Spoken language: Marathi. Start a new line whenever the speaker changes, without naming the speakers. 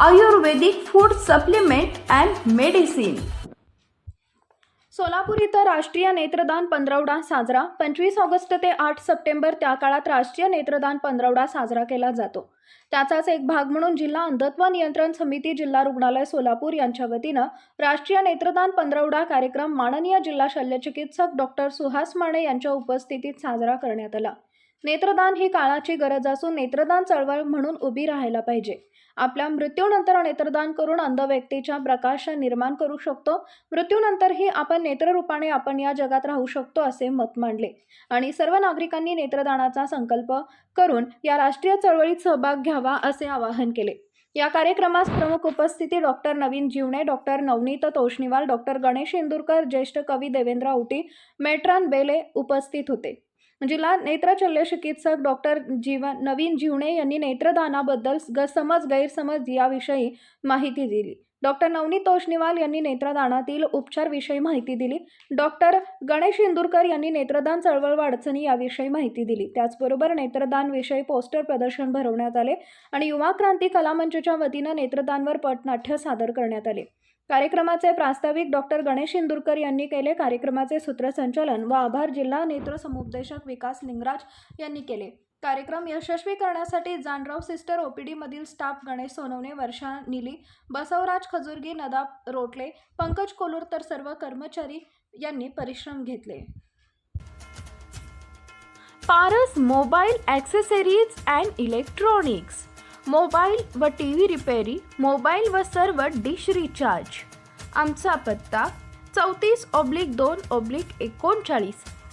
Ayurvedic food supplement and medicine.
Solapur इथं राष्ट्रीय नेत्रदान पंधरवडा साजरा. पंचवीस ऑगस्ट ते आठ सप्टेंबर त्या काळात राष्ट्रीय नेत्रदान पंधरवडा साजरा केला जातो. त्याचाच एक भाग म्हणून जिल्हा अंधत्व नियंत्रण समिती जिल्हा रुग्णालय सोलापूर यांच्या वतीनं राष्ट्रीय नेत्रदान पंधरवडा कार्यक्रम माननीय जिल्हा शल्यचिकित्सक डॉक्टर सुहास माने यांच्या उपस्थितीत साजरा करण्यात आला. नेत्रदान ही काळाची गरज असून नेत्रदान चळवळ म्हणून उभी राहायला पाहिजे. आपल्या मृत्यूनंतर नेत्रदान करून अंध व्यक्तीच्या प्रकाश निर्माण करू शकतो. मृत्यूनंतरही आपण नेत्ररूपाने आपण या जगात राहू शकतो असे मत मांडले. आणि सर्व नागरिकांनी नेत्रदानाचा संकल्प करून या राष्ट्रीय चळवळीत सहभाग घ्यावा असे आवाहन केले. या कार्यक्रमास प्रमुख उपस्थिती doctor Naveen Jivane doctor Navneet Toshniwal doctor Ganesh Indurkar ज्येष्ठ कवी देवेंद्र औटी मेट्रान बेले उपस्थित होते. म्हणजे जिल्हा नेत्र चिकित्सक डॉक्टर जीवन नवीन जीवणे यांनी नेत्रदानाबद्दल ग समज गैरसमज याविषयी माहिती दिली. डॉक्टर नवनीत तोषनिवाल यांनी नेत्रदानातील उपचारविषयी माहिती दिली. डॉक्टर गणेश इंदुरकर यांनी नेत्रदान चळवळ अडचणी याविषयी माहिती दिली. त्याचबरोबर नेत्रदानविषयी पोस्टर प्रदर्शन भरवण्यात आले आणि युवा क्रांती कलामंचच्या वतीनं नेत्रदानवर पटनाट्य सादर करण्यात आले. कार्यक्रमाचे प्रास्ताविक डॉक्टर गणेश इंदुरकर यांनी केले. कार्यक्रमाचे सूत्रसंचालन व आभार जिल्हा नेत्र समुपदेशक विकास लिंगराज यांनी केले. कार्यक्रम यशस्वी करण्यासाठी जानराव सिस्टर ओपीडीमधील स्टाफ गणेश सोनवणे वर्षा निली बसवराज खजुर्गी नदाब रोटले पंकज कोलूर तर सर्व कर्मचारी यांनी परिश्रम घेतले.
Paras mobile accessories and electronics. Mobile व टी व्ही रिपेरी मोबाईल व सर्व डिश रिचार्ज. आमचा पत्ता चौतीस ऑब्लिक दोन ऑब्लिक एकोणचाळीस.